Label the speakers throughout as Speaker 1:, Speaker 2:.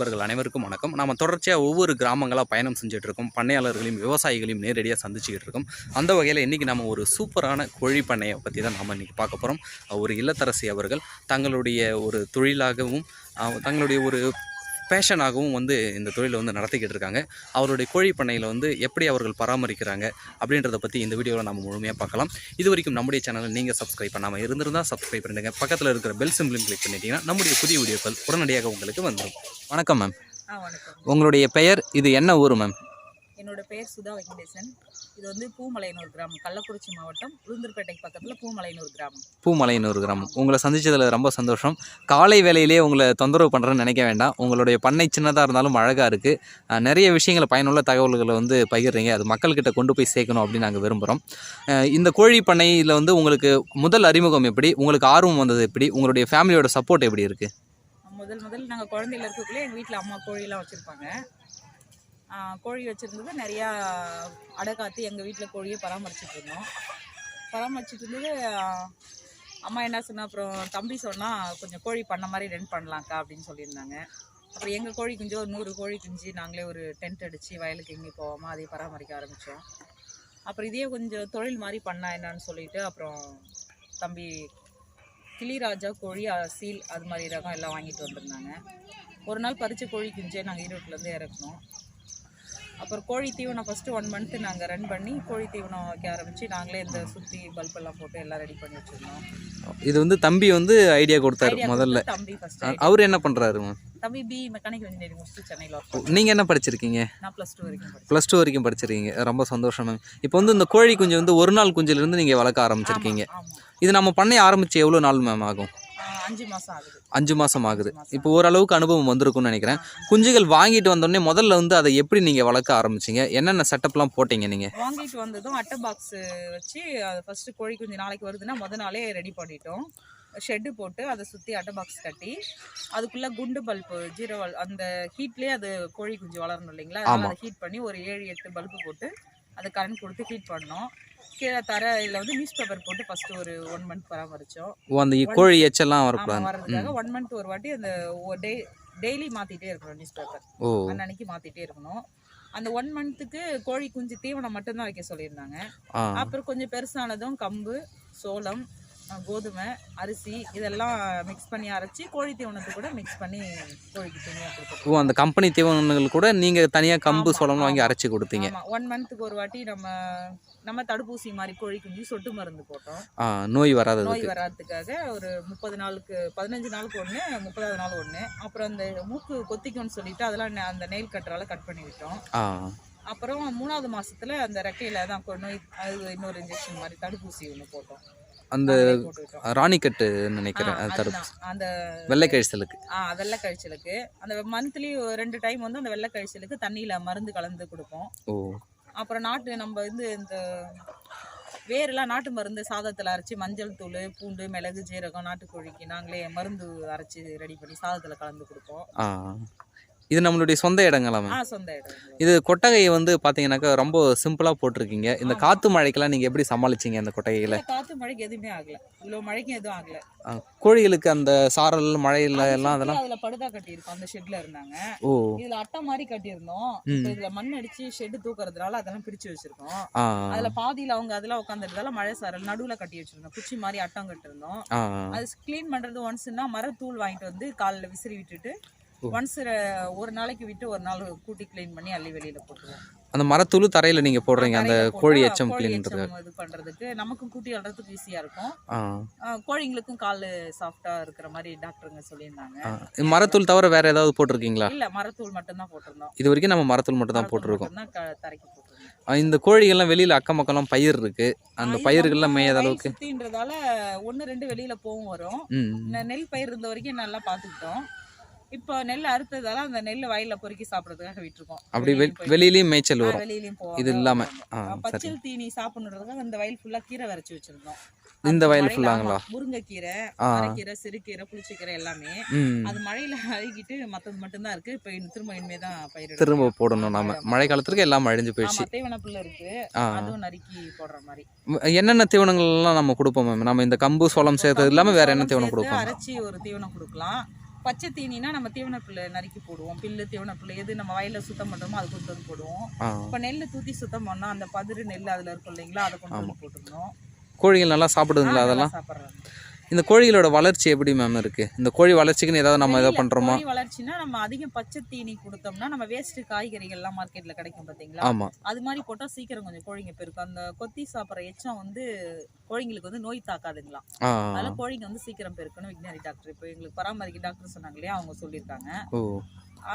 Speaker 1: நண்பர்கள் அனைவருக்கும் வணக்கம். நம்ம தொடர்ச்சியாக ஒவ்வொரு கிராமங்களாக பயணம் செஞ்சுட்டு இருக்கோம் பண்ணையாளர்களையும் விவசாயிகளையும் நேரடியாக சந்திச்சுக்கிட்டு இருக்கோம். அந்த வகையில் இன்றைக்கி நம்ம ஒரு சூப்பரான கோழி பண்ணையை பற்றி தான் நம்ம இன்றைக்கி பார்க்க போகிறோம் ஒரு இல்லத்தரசி அவர்கள் தங்களுடைய ஒரு தொழிலாகவும் தங்களுடைய ஒரு பேஷனாகவும் வந்து இந்த தொழிலை வந்து நடத்திக்கிட்டு இருக்காங்க. அவருடைய கோழி பண்ணையில் வந்து எப்படி அவர்கள் பராமரிக்கிறாங்க அப்படின்றத பற்றி இந்த வீடியோவில் நம்ம முழுமையாக பார்க்கலாம். இது வரைக்கும் நம்முடைய சேனலை நீங்கள் சப்ஸ்கிரைப் பண்ணாமல் இருந்திருந்தால் சப்ஸ்கிரைப் பண்ணிடுங்க. பக்கத்தில் இருக்கிற பெல் சிம்பிளையும் கிளிக் பண்ணிட்டீங்கன்னா நம்முடைய புதிய வீடியோக்கள் உடனடியாக உங்களுக்கு வந்துடும். வணக்கம் மேம் உங்களுடைய பெயர் இது என்ன ஊர் மேம்
Speaker 2: என்னோட பேர் சுதா வெங்கடேசன். இது வந்து பூமலையனூர் கிராமம். கள்ளக்குறிச்சி மாவட்டம் உளுந்தூர்பேட்டைக்கு பக்கத்தில் பூமலையனூர் கிராமம்.
Speaker 1: பூமலையனூர் கிராமம். உங்களை சந்திச்சதில் ரொம்ப சந்தோஷம். காலை வேலையிலேயே உங்களை தொந்தரவு பண்ணுறேன்னு நினைக்க வேண்டாம். உங்களுடைய பண்ணை சின்னதாக இருந்தாலும் அழகாக இருக்குது நிறைய விஷயங்களை பயனுள்ள தகவல்களை வந்து பகிர்றீங்க. அது மக்கள்கிட்ட கொண்டு போய் சேர்க்கணும் அப்படின்னு நாங்கள் விரும்புகிறோம் இந்த கோழி பண்ணையில் வந்து உங்களுக்கு முதல் அறிமுகம் எப்படி? உங்களுக்கு ஆர்வம் வந்தது எப்படி? உங்களுடைய ஃபேமிலியோட சப்போர்ட் எப்படி இருக்குது
Speaker 2: முதல் முதல் நாங்கள் குழந்தையில இருக்கக்குள்ளே எங்கள் வீட்டில் அம்மா கோழிலாம் வச்சுருப்பாங்க. கோழி வச்சுருந்தது நிறையா அடை காத்து எங்கள் வீட்டில் கோழியை பராமரிச்சுட்டு இருந்தோம். பராமரிச்சுட்டு இருந்தது அம்மா என்ன சொன்னால் அப்புறம் தம்பி சொன்னால் கொஞ்சம் கோழி பண்ண மாதிரி ரெண்ட் பண்ணலாம்க்கா அப்படின்னு சொல்லியிருந்தாங்க. அப்புறம் எங்கள் கோழி குஞ்சு ஒரு நூறு கோழி குஞ்சு நாங்களே ஒரு டென்ட் அடித்து வயலுக்கு எங்கேயும் போகாமல் அதை பராமரிக்க ஆரம்பித்தோம் அப்புறம் இதே கொஞ்சம் தொழில் மாதிரி பண்ணா என்னன்னு சொல்லிட்டு அப்புறம் தம்பி கிளிராஜா கோழி சீல் அது மாதிரி ரகம் எல்லாம் வாங்கிட்டு வந்திருந்தாங்க. ஒரு நாள் பறித்த கோழி குஞ்சே நாங்கள் ஈரோட்டிலேருந்து இறக்கணும் அப்புறம் கோழி தீவனம் ஃபஸ்ட்டு ஒன் மந்த்து நாங்கள் ரன் பண்ணி கோழி தீவனம் வைக்க ஆரம்பித்து நாங்களே இந்த சுற்றி பல்பெல்லாம் போட்டு எல்லாம் ரெடி பண்ணி வச்சுருந்தோம்.
Speaker 1: இது வந்து தம்பி வந்து ஐடியா கொடுத்தாரு முதல்ல.
Speaker 2: தம்பி ஃபஸ்ட்டு
Speaker 1: அவர் என்ன பண்ணுறாரு
Speaker 2: தம்பி பி மெக்கானிக்கல் இன்ஜினியரிங் முடிச்சுட்டு சென்னையில்
Speaker 1: நீங்கள் என்ன படிச்சிருக்கீங்க?
Speaker 2: நான் ப்ளஸ் டூ வரைக்கும்
Speaker 1: ப்ளஸ் டூ வரைக்கும் படிச்சிருக்கீங்க. ரொம்ப சந்தோஷம். மேம் இப்போ வந்து இந்த கோழி குஞ்சு வந்து ஒரு நாள் குஞ்சிலிருந்து நீங்கள் வளர்க்க ஆரம்பிச்சிருக்கீங்க. இது நம்ம பண்ணை ஆரம்பிச்சு எவ்வளோ நாள் மேம் ஆகும்?
Speaker 2: அஞ்சு மாதம் ஆகுது.
Speaker 1: அஞ்சு மாதம் ஆகுது. இப்போ ஓரளவுக்கு அனுபவம் வந்திருக்கும்னு நினைக்கிறேன். குஞ்சுகள் வாங்கிட்டு வந்தோடனே முதல்ல வந்து அதை எப்படி நீங்கள் வளர்க்க ஆரம்பிச்சீங்க? என்னென்ன செட்டப்லாம் போட்டீங்க நீங்கள்
Speaker 2: வாங்கிட்டு வந்ததும் அட்டை பாக்ஸ் வச்சு அதை ஃபஸ்ட்டு கோழி குஞ்சு நாளைக்கு வருதுன்னா முத நாளே ரெடி பண்ணிட்டோம். ஷெட்டு போட்டு அதை சுற்றி அட்டை பாக்ஸ் கட்டி அதுக்குள்ளே குண்டு பல்பு ஜீரோ அந்த ஹீட்லேயே அது கோழி குஞ்சு வளரணும் இல்லைங்களா. அதை ஹீட் பண்ணி ஒரு ஏழு எட்டு பல்பு போட்டு அதை கரண்ட் கொடுத்து ஹீட் பண்ணோம். கீழே தரையில் வந்து நியூஸ் பேப்பர் போட்டு ஃபஸ்ட்டு ஒரு ஒன் மந்த் பராமரித்தோம்
Speaker 1: ஓ அந்த கோழி எச்செல்லாம் வரக்கூடாது
Speaker 2: வர்றதுக்காக ஒன் மந்த் ஒரு வாட்டி அந்த டே டெய்லி மாற்றிட்டே இருக்கணும் நியூஸ் பேப்பர்
Speaker 1: ஓ.
Speaker 2: அன்னன்னைக்கு மாற்றிட்டே இருக்கணும். அந்த ஒன் மந்த்துக்கு கோழி குஞ்சு தீவனம் மட்டும்தான் வைக்க சொல்லியிருந்தாங்க. அப்புறம் கொஞ்சம் பெருசானதும் கம்பு சோளம் கோதுமை அரிசி இதெல்லாம் மிக்ஸ் பண்ணி அரைச்சி கோழி தீவனத்தை கூட மிக்ஸ் பண்ணி கோழிக்கு தனியாக
Speaker 1: ஓ
Speaker 2: கொடுத்துருவோம்
Speaker 1: அந்த கம்பெனி தீவனங்கள் கூட நீங்கள் தனியாக கம்பு சோளம்லாம் வாங்கி. அரைச்சி கொடுத்தீங்க.
Speaker 2: ஒன் மந்த்துக்கு ஒரு வாட்டி நம்ம நம்ம தடுப்பூசி மாதிரி கோழி குஞ்சு சொட்டு மருந்து போட்டோம்.
Speaker 1: நோய் வராததுக்கு.
Speaker 2: நோய் வராததுக்காக ஒரு முப்பது நாளுக்கு பதினஞ்சு நாளுக்கு ஒன்று முப்பதாவது நாள் ஒன்று அப்புறம் அந்த மூக்கு கொத்திக்கும்னு சொல்லிட்டு அதெல்லாம் அந்த நெயில் கட்டரால கட் பண்ணி விட்டோம். அப்புறம் மூணாவது மாசத்துல அந்த ரெக்கையில தான் நோய் அது இன்னொரு இன்ஜெக்ஷன் மாதிரி தடுப்பூசி ஒன்று போட்டோம்.
Speaker 1: அந்த. ராணிக்கட்டு நினைக்கிறேன் தடுப்பு.
Speaker 2: அந்த
Speaker 1: வெள்ளை கழிச்சலுக்கு
Speaker 2: ஆ வெள்ளை கழிச்சலுக்கு அந்த மந்த்லி ரெண்டு டைம் வந்து அந்த வெள்ளை கழிச்சலுக்கு தண்ணியில மருந்து கலந்து கொடுப்போம்.
Speaker 1: ஓ.
Speaker 2: அப்புறம் நாட்டு நம்ம வந்து இந்த வேரெல்லாம் நாட்டு மருந்து சாதத்தில் அரைச்சி மஞ்சள் தூள் பூண்டு மிளகு ஜீரகம் நாட்டுக்கோழிக்கு நாங்களே மருந்து அரைச்சி ரெடி பண்ணி சாதத்தில் கலந்து கொடுப்போம்.
Speaker 1: இது நம்மளுடைய சொந்த இடங்களா மேம்
Speaker 2: சொந்த இடம்
Speaker 1: இது கொட்டகையை வந்து பார்த்தீங்கன்னாக்கா ரொம்ப சிம்பிளாக போட்டிருக்கீங்க. இந்த. காற்று மழைக்கெல்லாம் நீங்கள் எப்படி சமாளிச்சீங்க அந்த கொட்டகையில்?
Speaker 2: காத்து மழைக்கு எதுவுமே ஆகல. இவ்வளோ மழைக்கும் எதுவும் ஆகல.
Speaker 1: கோழிகளுக்கு அந்த சாரல் மழையில் எல்லாம் அதெல்லாம்
Speaker 2: அதுல படுதா கட்டியிருக்கோம் அந்த ஷெட்ல இருந்தாங்க.
Speaker 1: ஓ.
Speaker 2: இதுல அட்டை மாதிரி கட்டியிருந்தோம். இதுல மண் அடிச்சு ஷெட் தூக்குறதுனால அதெல்லாம் பிரிச்சு வச்சிருக்கோம். அதுல பாதியில அவங்க அதெல்லாம் உட்காந்துருந்தால மழை சாரல் நடுவுல கட்டி வச்சிருந்தோம். குச்சி மாதிரி அட்டம் கட்டிருந்தோம். அது க்ளீன் பண்றது ஒன்ஸ்னா மரத்தூள் வாங்கிட்டு வந்து காலில் விசிறி விட்டுட்டு. ஒன்ஸ் ஒரு நாளைக்கு விட்டு ஒரு நாள் கூட்டி க்ளீன் பண்ணி அள்ளி வெளியில போட்டுருவோம்.
Speaker 1: அந்த மரத்தூள் தரையில் நீங்கள் போடுறீங்க அந்த கோழி எச்சம் கிளீன்றது
Speaker 2: இது பண்றதுக்கு நமக்கும் கூட்டி அள்ளுறதுக்கு ஈஸியா இருக்கும். கோழிங்களுக்கும் கால் சாஃப்டா இருக்கிற மாதிரி டாக்டருங்க சொல்லியிருந்தாங்க.
Speaker 1: மரத்தூள் தவிர வேறு ஏதாவது போட்டிருக்கீங்களா?
Speaker 2: இல்ல மரத்தூள் மட்டும் தான் போட்டிருந்தோம்.
Speaker 1: இது வரைக்கும் நம்ம மரத்தூள் மட்டும் தான் போட்டிருக்கோம்.
Speaker 2: மட்டும்தான் தரைக்கு
Speaker 1: இந்த கோழிகள்லாம் வெளியில் அக்கம் பக்கம்லாம் பயிர் இருக்குது அந்த பயிர்கள்லாம் மேயாத அளவுக்கு
Speaker 2: ஒண்ணு ரெண்டு வெளியில போகும் வரும். நெல் பயிர் இருந்த வரைக்கும் நல்லா பார்த்துக்கிட்டோம் இப்போ நெல் அறுத்ததால அந்த நெல் வயல்ல பொறுக்கி சாப்பிடறதுக்காக விட்டுருக்கோம்.
Speaker 1: அப்படி
Speaker 2: வெளியிலயும்
Speaker 1: மேய்ச்சல் வரும்.
Speaker 2: வெளியிலயும்
Speaker 1: இது இல்லாம.
Speaker 2: பச்சல் தீனி சாப்பிடணுன்றதுக்காக இந்த வயல் ஃபுல்லா கீரை வரைச்சி வச்சிருந்தோம்.
Speaker 1: இந்த வயல் ஃபுல்லாங்களா
Speaker 2: முருங்கைக்கீரை அரைக்கீரை சிறுகீரை புளிச்சக்கீரை எல்லாமே அது மழையில அழுகிட்டு மத்தது மட்டும்தான் இருக்கு. இப்போ திரும்ப இனிமே தான் பயிர்
Speaker 1: திரும்ப போடணும் நாம. மழை காலத்துக்கு எல்லாம் அழிஞ்சு போயிடுச்சு.
Speaker 2: தீவன புல்லு இருக்கு. அதுவும் நறுக்கி போடுற மாதிரி.
Speaker 1: என்னென்ன தீவனங்கள்லாம் நம்ம கொடுப்போம் மேம் நம்ம இந்த கம்பு சோளம் சேர்த்தது இல்லாமல் வேற என்ன தீவனம் கொடுப்போம்
Speaker 2: அரைச்சி ஒரு தீவனம் கொடுக்கலாம். பச்சை தீனினா நம்ம தீவன புல்லு நறுக்கி போடுவோம். பில்லு தீவன புல்லு எது நம்ம வயல்ல சுத்தம் பண்றோமோ அது கொண்டு வந்து போடுவோம். இப்போ நெல் தூத்தி சுத்தம் பண்ணா அந்த பதிரு நெல் அதுல இருக்கும் இல்லைங்களா? அதை கொண்டு வந்து போட்டுருந்தோம்
Speaker 1: கோழிகள் நல்லா சாப்பிடுதுங்களா அதெல்லாம்?
Speaker 2: சாப்பிட்றாங்க.
Speaker 1: இந்த கோழிகளோட வளர்ச்சி எப்படி மேம் இருக்கு? இந்த கோழி வளர்ச்சிக்குன்னு ஏதாவது நம்ம பண்றோமா?
Speaker 2: கோழி வளர்ச்சினா நம்ம அதிகம் பச்சை தீனி கொடுத்தோம்னா நம்ம வேஸ்ட் காய்கறிகள்லாம் மார்க்கெட்ல கிடைக்கும் பாத்தீங்களா?
Speaker 1: ஆமா.
Speaker 2: அது மாதிரி போட்டா சீக்கிரம் கொஞ்சம் கோழிங்க பெருக்கும். அந்த கொத்தி சாப்பிட்ற எச்சம் வந்து கோழிங்களுக்கு வந்து நோய் தாக்காதுங்களாம்.
Speaker 1: ஆ.
Speaker 2: அதனால கோழிங்க வந்து சீக்கிரம் பெருக்கணும். விக்னரி டாக்டர் இப்போ எங்களுக்கு பராமரிக்க டாக்டர் சொன்னாங்க இல்லையா? அவங்க சொல்லியிருக்காங்க.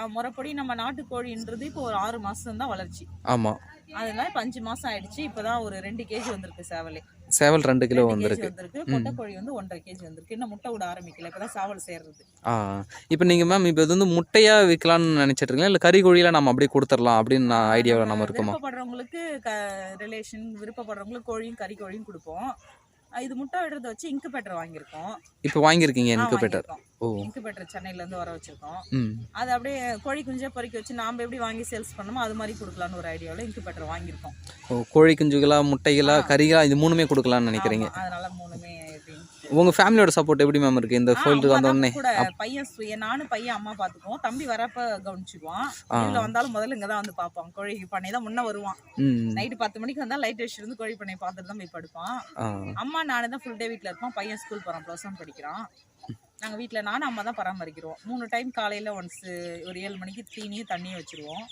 Speaker 2: முறைப்படி நம்ம நாட்டுக்கோழின்றது இப்போ ஒரு ஆறு மாசம் தான் வளர்ச்சி.
Speaker 1: ஆமா.
Speaker 2: அதனால இப்போ அஞ்சு மாசம் ஆயிடுச்சு. இப்பதான் ஒரு ரெண்டு கேஜி வந்திருக்கு சேவலே.
Speaker 1: சேவல் ரெண்டு கிலோ வந்திருக்கு.
Speaker 2: வந்திருக்கு. பொட்டைக்கோழி வந்து ஒன்றரை கேஜி வந்திருக்கு. இன்னும் முட்டை விட ஆரம்பிக்கல. இப்பதான் சேவல் சேர்றது.
Speaker 1: ஆ. இப்போ நீங்கள் மேம் இப்போ இது வந்து முட்டையா விற்கலாம்னு நினைச்சிட்டு இருக்கீங்களா இல்லை கறி கோழியில நம்ம அப்படியே கொடுத்துடலாம் அப்படின்னு நான் ஐடியாவில் நம்ம இருக்குமா?
Speaker 2: விருப்பப்படுறவங்களுக்கு க ரிலேஷன் விருப்பப்படுறவங்களுக்கு கோழியும் கறி கோழியும் கொடுப்போம். இது முட்டை விடுறத வச்சு இன்குபேட்டர் வாங்கியிருக்கோம்.
Speaker 1: இப்போ வாங்கியிருக்கீங்க இன்குபேட்டர் ஓ.
Speaker 2: இன்குபேட்டர் சென்னையில இருந்து வர வச்சிருக்கோம். அது அப்படியே கோழி குஞ்சை பொறுக்கி வச்சு நாம எப்படி வாங்கி சேல்ஸ் பண்ணோமோ அது மாதிரி கொடுக்கலாம்னு ஒரு ஐடியாவில் இன்குபேட்டர் வாங்கியிருக்கோம்.
Speaker 1: ஓ கோழி குஞ்சுகளா முட்டைகளா கறிகளா இது மூணுமே கொடுக்கலாம்னு நினைக்கிறீங்க.
Speaker 2: அதனால
Speaker 1: உங்க ஃபேமிலியோட சப்போர்ட் எப்படி மேம் இருக்கு? இந்த ஃபீல்டுக்கு வந்த உடனே?
Speaker 2: பையன் சுய நானும் பையன் அம்மா பாத்துக்குவோம். தம்பி வரப்ப கவனிச்சுக்குவான். வீட்டுல வந்தாலும் முதல்ல இங்க தான் வந்து பார்ப்பான் கோழி பண்ணை தான் முன்ன வருவான்.
Speaker 1: ம்
Speaker 2: நைட்டு பத்து மணிக்கு வந்தா லைட் வச்சு இருந்து கோழி பண்ணை பார்த்துட்டு தான் போய் படுப்பான். அம்மா நானே தான் ஃபுல் டே வீட்ல இருப்போம். பையன் ஸ்கூல் போறான் ப்ளஸ் ஒன் படிக்கிறான். நாங்க வீட்ல நானும் அம்மா தான் பராமரிக்கிறோம். மூணு டைம் காலையில ஒன்ஸ் ஒரு ஏழு மணிக்கு தீனியும் தண்ணியும் வச்சிருவோம்.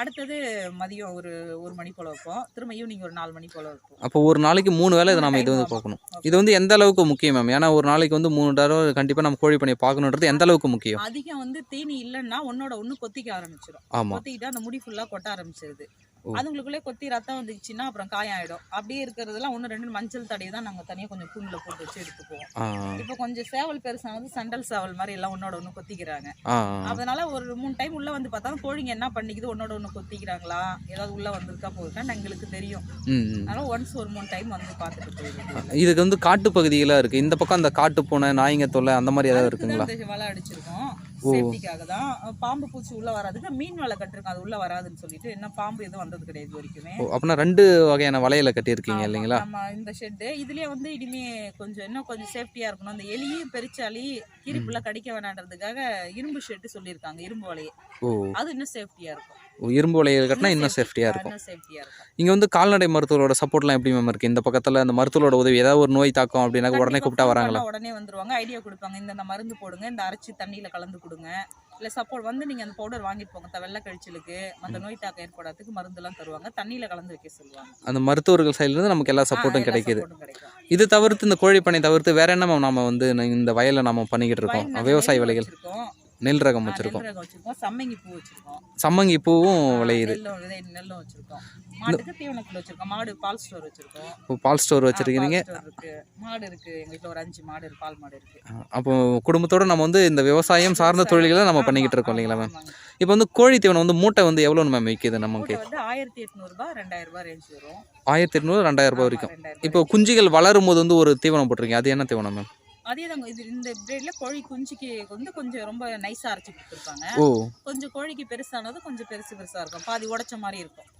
Speaker 2: அடுத்தது மதியம் ஒரு ஒரு மணி போல வைப்போம். திரும்ப ஈவினிங் ஒரு நாலு மணி போல வைப்போம்.
Speaker 1: அப்போ ஒரு நாளைக்கு மூணு வேளை இதை நம்ம இது வந்து. பார்க்கணும். இது வந்து எந்த அளவுக்கு முக்கியம் மேம் ஏன்னா ஒரு நாளைக்கு வந்து மூணு தடவை கண்டிப்பாக நம்ம கோழி பண்ணி பார்க்கணுன்றது எந்த அளவுக்கு முக்கியம்?
Speaker 2: அதிகம் வந்து தீனி இல்லைன்னா ஒன்னோட ஒண்ணு கொத்திக்க ஆரம்பிச்சிடும் கொத்திக்கிட்டு அந்த முடி ஃபுல்லா கொட்ட ஆரம்பிச்சிருது. அதுங்களுக்குள்ளே கொத்தி ரத்தம் வந்துச்சுன்னா அப்புறம் காயம் ஆயிடும் அப்படியே இருக்கிறதெல்லாம் ஒன்று ரெண்டு மஞ்சள் தடவி தான் நாங்க தனியா கொஞ்சம் கூண்டுல போட்டு வச்சு எடுத்துக்குவோம் இப்போ கொஞ்சம் சேவல் பெருசானது சண்டல் சேவல் மாதிரி எல்லாம் ஒன்னோட ஒண்ணு கொத்திக்கிறாங்க. அதனால ஒரு மூணு டைம் உள்ள வந்து பார்த்தா கோழிங்க என்ன பண்ணிக்குது ஒன்னோட ஒண்ணு கொத்திக்கிறாங்களா? ஏதாவது உள்ள வந்திருக்கா போயிருக்கா எங்களுக்கு தெரியும். அதனால ஒன்ஸ் ஒரு மூணு டைம் வந்து பார்த்துட்டு போயிடுது
Speaker 1: இதுக்கு வந்து காட்டு பகுதிகளாக இருக்குது இந்த பக்கம் அந்த காட்டு பூனை நாய்ங்க தொல்லை அந்த மாதிரி ஏதாவது இருக்குங்களா?
Speaker 2: வலை அடிச்சிருக்கோம். சேஃப்டிக்காக தான் பாம்பு பூச்சி உள்ள வராதுக்கு மீன் வலை கட்டிருக்கோம். அது உள்ள வராதுன்னு சொல்லிட்டு என்ன பாம்பு எதுவும் வந்தது கிடையாது வரைக்குமே.
Speaker 1: அப்படின்னா ரெண்டு வகையான வலையில கட்டியிருக்கீங்க
Speaker 2: ஆமா,
Speaker 1: இல்லைங்களா?
Speaker 2: நம்ம இந்த ஷெட்டு இதுலயே வந்து இனிமே கொஞ்சம் இன்னும் கொஞ்சம் சேஃப்டியா இருக்கணும். அந்த எலியும் பெருச்சாலி கீரிப்புள்ள கடிக்க வேணான்றதுக்காக இரும்பு ஷெட்டு சொல்லியிருக்காங்க இரும்பு வலையை. அது இன்னும் சேஃப்டியா இருக்கும்.
Speaker 1: இரும்பு வலையில் கட்டினா இன்னும் சேஃப்டியாக இருக்கும். இங்கே வந்து கால்நடை மருத்துவரோட சப்போர்ட்லாம் எப்படி மேம் இருக்குது இந்த பக்கத்தில் அந்த மருத்துவரோட உதவி ஏதாவது ஒரு நோய் தாக்கம் அப்படின்னாக்க உடனே கூப்பிட்டா வராங்களா?
Speaker 2: உடனே வந்துருவாங்க. ஐடியா கொடுப்பாங்க. இந்த மருந்து போடுங்க இந்த அரைச்சி தண்ணியில கலந்து கொடுங்க. இல்ல சப்போர்ட் வந்து நீங்க அந்த பவுடர் வாங்கிட்டு போங்க. வெள்ளை கழிச்சலுக்கு மற்ற நோய் தாக்கம் ஏற்படாததுக்கு மருந்தெல்லாம் தருவாங்க. தண்ணியில கலந்து வைக்க சொல்லுவாங்க.
Speaker 1: அந்த மருத்துவர்கள் சைட்லேருந்து நமக்கு எல்லா சப்போர்ட்டும் கிடைக்குது. இது தவிர்த்து இந்த கோழி பண்ணை தவிர்த்து வேற என்ன மேம் நம்ம வந்து இந்த வயலில் நம்ம பண்ணிக்கிட்டு இருக்கோம்? விவசாய விலைகள். நெல் ரகம் வச்சுருக்கோம்.
Speaker 2: ரகம் வச்சிருக்கோம். சம்மங்கி பூ வச்சிருக்கோம்.
Speaker 1: சம்மங்கி பூவும் விளையுது.
Speaker 2: நெல்லும் விதை நெல்லும் வச்சிருக்கோம். மாட்டுக்கு தீவனக்குள்ள வச்சிருக்கோம். மாடு பால் ஸ்டோர் வச்சிருக்கோம்.
Speaker 1: இப்போ பால் ஸ்டோர்
Speaker 2: ஆ,
Speaker 1: வச்சுருக்கீங்க
Speaker 2: பால் ஸ்டோர் இருக்கு. மாடு இருக்கு. எங்க வீட்டுல ஒரு அஞ்சு மாடு இருக்கு. பால் மாடு இருக்கு.
Speaker 1: அப்போ குடும்பத்தோட நம்ம வந்து இந்த விவசாயம் சார்ந்த தொழில்களை நம்ம பண்ணிக்கிட்டு இருக்கோம் இல்லைங்களா மேம்
Speaker 2: ஆமாங்க.
Speaker 1: இப்போ வந்து கோழி தீவனம் வந்து மூட்டை வந்து எவ்வளோ மேம் விற்கிது நமக்கு
Speaker 2: மூட்டை வந்து ஆயிரத்தி எட்நூறுபா ரெண்டாயிரம் ரூபாய் ரேஞ்ச் வரும்.
Speaker 1: ஆயிரத்தி எட்நூறு ரெண்டாயிரம் ரூபாய் வரைக்கும். இப்போ. குஞ்சுகள் வளரும் போது வந்து ஒரு தீவனம் போட்டிருக்கீங்க. அது என்ன தீவனம் மேம்
Speaker 2: அதே தாங்க இது இந்த பிரேட்ல கோழி குஞ்சுக்கு வந்து கொஞ்சம் ரொம்ப நைஸா அரைச்சு கொடுத்துருப்பாங்க. கொஞ்சம் கோழிக்கு பெருசானது கொஞ்சம் பெருசு பெருசா இருக்கும். பாதி உடைச்ச மாதிரி இருக்கும்.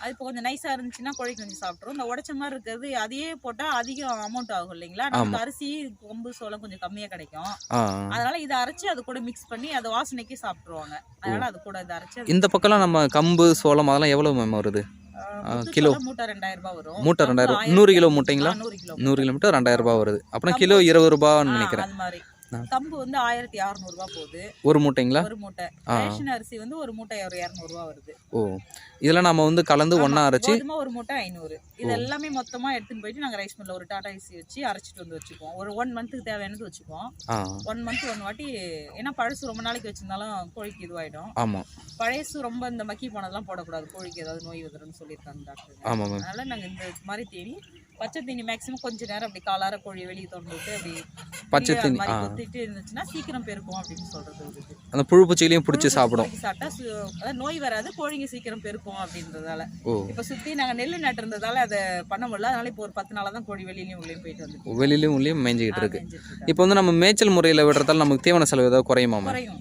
Speaker 2: அது இப்போ கொஞ்சம் நைஸா இருந்துச்சுன்னா கோழி கொஞ்சம் சாப்பிட்ரும் இந்த உடைச்ச மாதிரி இருக்கிறது அதையே போட்டா அதிகம் அமௌண்ட் ஆகும் இல்லைங்களா? நமக்கு அரிசி கொம்பு சோளம் கொஞ்சம் கம்மியா கிடைக்கும். அதனால இதை அரைச்சு அது கூட மிக்ஸ் பண்ணி அது வாசனைக்கு சாப்பிட்டுருவாங்க. அதனால அது கூட இதை அரைச்சு
Speaker 1: இந்த பக்கம்லாம் நம்ம கம்பு சோளம் அதெல்லாம் எவ்வளோ மேம் வருது? கிலோ.
Speaker 2: மூட்டை ரெண்டாயிரம் ரூபாய் வரும்
Speaker 1: மூட்டை ரெண்டாயிரம் நூறு கிலோ. மூட்டைங்களா
Speaker 2: நூறு கிலோ
Speaker 1: நூறு கிலோமீட்டர் ரெண்டாயிரம் ரூபாய் வருது அப்புறம் கிலோ இருபது ரூபான்னு நினைக்கிறேன்.
Speaker 2: கம்பு வந்து ஆயிரத்தி அறுநூறுபா போகுது.
Speaker 1: ஒரு மூட்டைங்களா?
Speaker 2: ஒரு மூட்டை. ரேஷன் அரிசி வந்து ஒரு மூட்டை ஒரு இரநூறுவா வருது.
Speaker 1: ஓ. இதெல்லாம் நம்ம வந்து கலந்து ஒன்றா அரைச்சி?
Speaker 2: ஒரு மூட்டை ஐநூறு. இது எல்லாமே மொத்தமா எடுத்துன்னு போயிட்டு நாங்க ரைஸ் மில்ல ஒரு டாடா ஐசி வச்சு அரைச்சிட்டு வந்து வச்சுக்குவோம். ஒரு ஒன் மந்த்துக்கு தேவையானது வச்சுக்குவோம்.
Speaker 1: ஆ.
Speaker 2: ஒன் மந்த் ஒன் வாட்டி ஏன்னா பழசு ரொம்ப நாளைக்கு வச்சிருந்தாலும் கோழிக்கு இதுவாயிடும்.
Speaker 1: ஆமாம்
Speaker 2: பழையசு ரொம்ப இந்த மக்கி போனதெல்லாம் போடக்கூடாது. கோழிக்கு ஏதாவது நோய் வந்துரும்னு சொல்லியிருக்காங்க டாக்டர். அதனால நாங்க இந்த மாதிரி தேடி பச்சை தீனி மேக்ஸிமம் கொஞ்ச நேரம் அப்படி காலார கோழியை வெளியே திறந்து விட்டு அப்படி
Speaker 1: பச்சை தீனி,
Speaker 2: கொத்திட்டு இருந்துச்சுன்னா சீக்கிரம் பெருக்கும் அப்படின்னு இது.
Speaker 1: அந்த புழு பூச்சிகளையும் பிடிச்சி சாப்பிடும்.
Speaker 2: சாப்பிட்டா நோய் வராது கோழிங்க சீக்கிரம் பெருக்கும் அப்படின்றதால. இப்ப சுத்தி நாங்க நெல்லு நட்டிருந்ததால அதை பண்ண முடியல. அதனால இப்போ ஒரு பத்து நாளா தான் கோழி வெளியிலயும் உள்ளேயும் போயிட்டு வந்து
Speaker 1: வெளியிலையும் உள்ளேயும் மேய்ஞ்சிக்கிட்டு இருக்கு. இப்போ வந்து நம்ம மேய்ச்சல் முறையில் விடுறதால நமக்கு தீவன செலவு ஏதாவது குறையுமா
Speaker 2: குறையும்.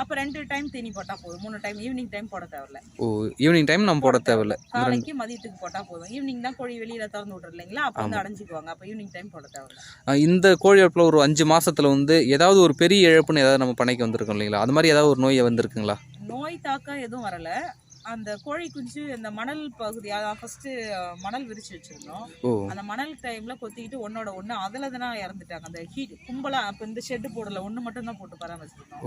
Speaker 2: அப்போ ரெண்டு டைம் தீனி போட்டால் போதும். மூணு டைம் ஈவினிங் டைம் போட தேவையில்ல.
Speaker 1: ஓ ஈவினிங் டைம் நம்ம போட தேவையில்ல.
Speaker 2: காலைக்கு மதியத்துக்கு போட்டால் போதும். ஈவினிங் தான் கோழி வெளியில் திறந்து விட்றது இல்லைங்களா? அப்போ வந்து அடைஞ்சிக்குவாங்க. அப்போ ஈவினிங் டைம் போட தேவையில்ல.
Speaker 1: இந்த கோழி வளர்ப்பில் ஒரு அஞ்சு மாசத்துல வந்து ஏதாவது ஒரு பெரிய இழப்புன்னு ஏதாவது நம்ம பண்ணைக்கு வந்திருக்கோம் இல்லைங்களா? அது மாதிரி ஏதாவது ஒரு நோய் வந்திருக்குங்களா?
Speaker 2: நோய் தாக்கம் எதுவும் வரல. அந்த கோழி குஞ்சு இந்த மணல் பகுதி அதான் ஃபர்ஸ்ட் மணல் விரிச்சு வச்சிருந்தோம். அந்த மணல் டைம்ல கொத்திக்கிட்டு ஒன்னோட ஒண்ணு அதுல தானே இறந்துட்டாங்க. அந்த ஹீட் கும்பலா அப்ப இந்த ஷெட் போடல. ஒண்ணு மட்டும் தான் போட்டு பராமரிச்சிருந்தோம்.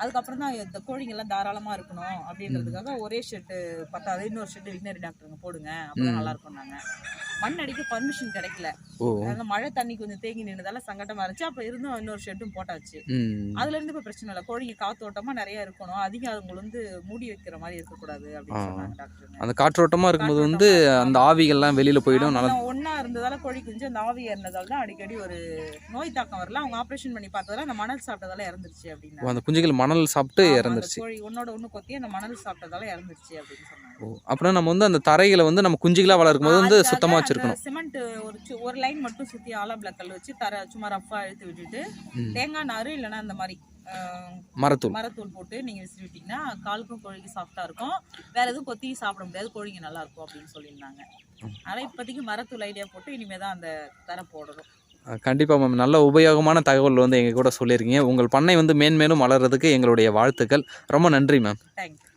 Speaker 2: அதுக்கப்புறம் தான் இந்த கோழிங்க எல்லாம் தாராளமா இருக்கணும் அப்படின்றதுக்காக ஒரே ஷெட்டு பத்தாது. இன்னொரு ஷெட்டு வெட்டினரி டாக்டருங்க போடுங்க. அப்பதான் நல்லா இருக்கும்னாங்க. மண் அடிக்க பர்மிஷன் கிடைக்கல. மழை தண்ணி கொஞ்சம் தேங்கி நின்றதால சங்கடமா இருந்துச்சு. அப்ப இருந்தும் இன்னொரு ஷெட்டும் போட்டாச்சு. அதுல இருந்து இப்ப பிரச்சனை இல்லை. கோழிங்க காத்தோட்டமா நிறைய இருக்கணும். அதிகம் அதுங்களை வந்து மூடி வைக்கிற மாதிரி இருக்கக்கூடாது அப்படின்னு. சொன்னாங்க
Speaker 1: அந்த காற்றோட்டமா இருக்கும்போது வந்து அந்த ஆவிகள்லாம் வெளியில போயிடும். நல்லா
Speaker 2: ஒண்ணா இருந்ததால கோழி குஞ்சு அந்த ஆவி ஏறினதால தான் அடிக்கடி ஒரு நோய் தாக்கம் வரல. அவங்க ஆபரேஷன் பண்ணி பார்த்ததால அந்த மணல் சாப்பிட்டதால இறந்துருச்சு அப்படின்னா
Speaker 1: அந்த குஞ்சுகள் மணல் சாப்பிட்டு இறந்துருச்சு.
Speaker 2: கோழி ஒன்னோட ஒண்ணு கொத்தி அந்த மணல் சாப்பிட்டதால இறந்துருச்சு அப்படின்னு சொன்னாங்க.
Speaker 1: ஓ அப்புறம் நம்ம வந்து அந்த தரைகளை வந்து நம்ம குஞ்சுகளா வளர்க்கும் போது வந்து சுத்தமா வச்சிருக்கணும்.
Speaker 2: சிமெண்ட் ஒரு ஒரு லைன் மட்டும் சுத்தி ஆலா பிளாக் கல் வச்சு தர சும்மா ரஃபா இழுத்து விட்டுட்டு. தேங்காய் நாறு இல்லைன்னா அந்த மாதிரி
Speaker 1: மரத்தூள்.
Speaker 2: மரத்தூள் போட்டு நீங்க விசிறி விட்டீங்கன்னா காலுக்கும் கோழிக்கு சாஃப்டா இருக்கும். வேற எதுவும் கொத்தி சாப்பிட முடியாது கோழிங்க நல்லா இருக்கும் அப்படின்னு சொல்லியிருந்தாங்க. ஆனா இப்போதைக்கு மரத்தூள் ஐடியா போட்டு இனிமே தான் அந்த தர போடணும்.
Speaker 1: அஹ் கண்டிப்பா மேம் நல்ல உபயோகமான தகவல் வந்து எங்க கூட சொல்லியிருக்கீங்க. உங்கள் பண்ணை வந்து மேன்மேலும் வளர்றதுக்கு எங்களுடைய வாழ்த்துக்கள். ரொம்ப நன்றி மேம்
Speaker 2: தேங்க்யூ